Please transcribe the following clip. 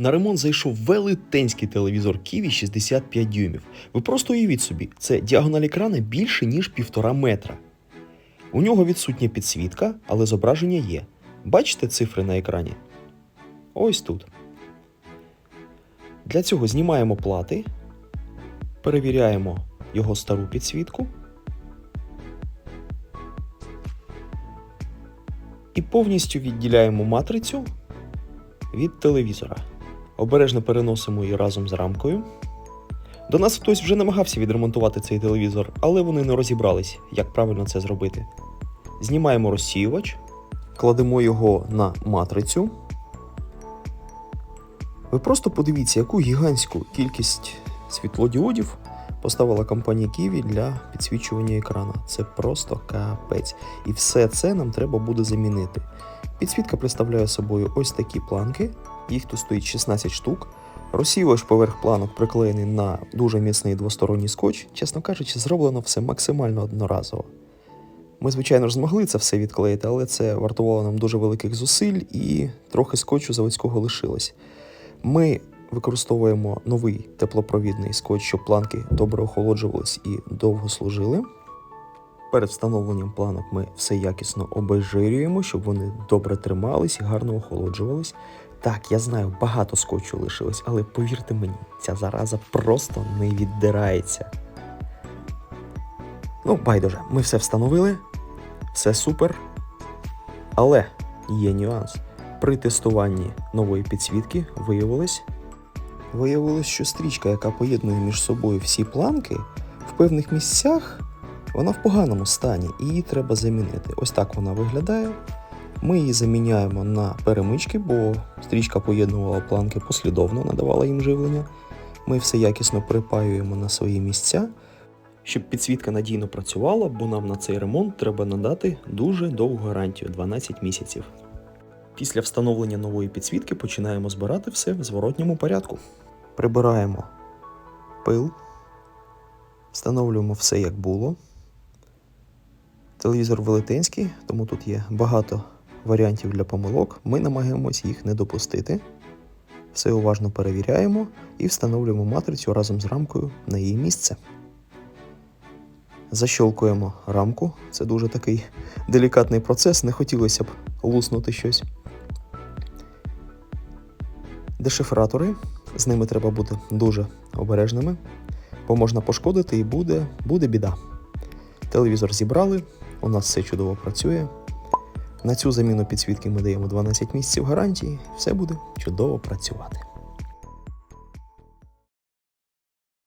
На ремонт зайшов велетенський телевізор Kiwi 65 дюймів. Ви просто уявіть собі, це діагональ екрана більше, ніж півтора метра. У нього відсутня підсвітка, але зображення є. Бачите цифри на екрані? Ось тут. Для цього знімаємо плати, перевіряємо його стару підсвітку. І повністю відділяємо матрицю від телевізора. Обережно переносимо її разом з рамкою. До нас хтось вже намагався відремонтувати цей телевізор, але вони не розібрались, як правильно це зробити. Знімаємо розсіювач, кладемо його на матрицю. Ви просто подивіться, яку гігантську кількість світлодіодів поставила компанія Kiwi для підсвічування екрана. Це просто капець. І все це нам треба буде замінити. Підсвітка представляє собою ось такі планки, їх тут стоїть 16 штук. Розсіювач поверх планок приклеєний на дуже міцний двосторонній скотч. Чесно кажучи, зроблено все максимально одноразово. Ми, звичайно ж, змогли це все відклеїти, але це вартувало нам дуже великих зусиль і трохи скотчу заводського лишилось. Ми використовуємо новий теплопровідний скотч, щоб планки добре охолоджувались і довго служили. Перед встановленням планок ми все якісно обезжирюємо, щоб вони добре тримались і гарно охолоджувались. Так, я знаю, багато скотчу лишилось, але повірте мені, ця зараза просто не віддирається. Ну, байдуже, ми все встановили, все супер. Але є нюанс. При тестуванні нової підсвітки виявилось, виявилось, що стрічка, яка поєднує між собою всі планки, в певних місцях вона в поганому стані і її треба замінити. Ось так вона виглядає. Ми її заміняємо на перемички, бо стрічка поєднувала планки послідовно, надавала їм живлення. Ми все якісно припаюємо на свої місця. Щоб підсвітка надійно працювала, бо нам на цей ремонт треба надати дуже довгу гарантію 12 місяців. Після встановлення нової підсвітки починаємо збирати все в зворотньому порядку. Прибираємо пил, встановлюємо все як було. Телевізор велетенський, тому тут є багато варіантів для помилок. Ми намагаємось їх не допустити. Все уважно перевіряємо і встановлюємо матрицю разом з рамкою на її місце. Защолкуємо рамку. Це дуже такий делікатний процес, не хотілося б луснути щось. Дешифратори. З ними треба бути дуже обережними, бо можна пошкодити і буде, буде біда. Телевізор зібрали, у нас все чудово працює. На цю заміну підсвітки ми даємо 12 місяців гарантії, все буде чудово працювати.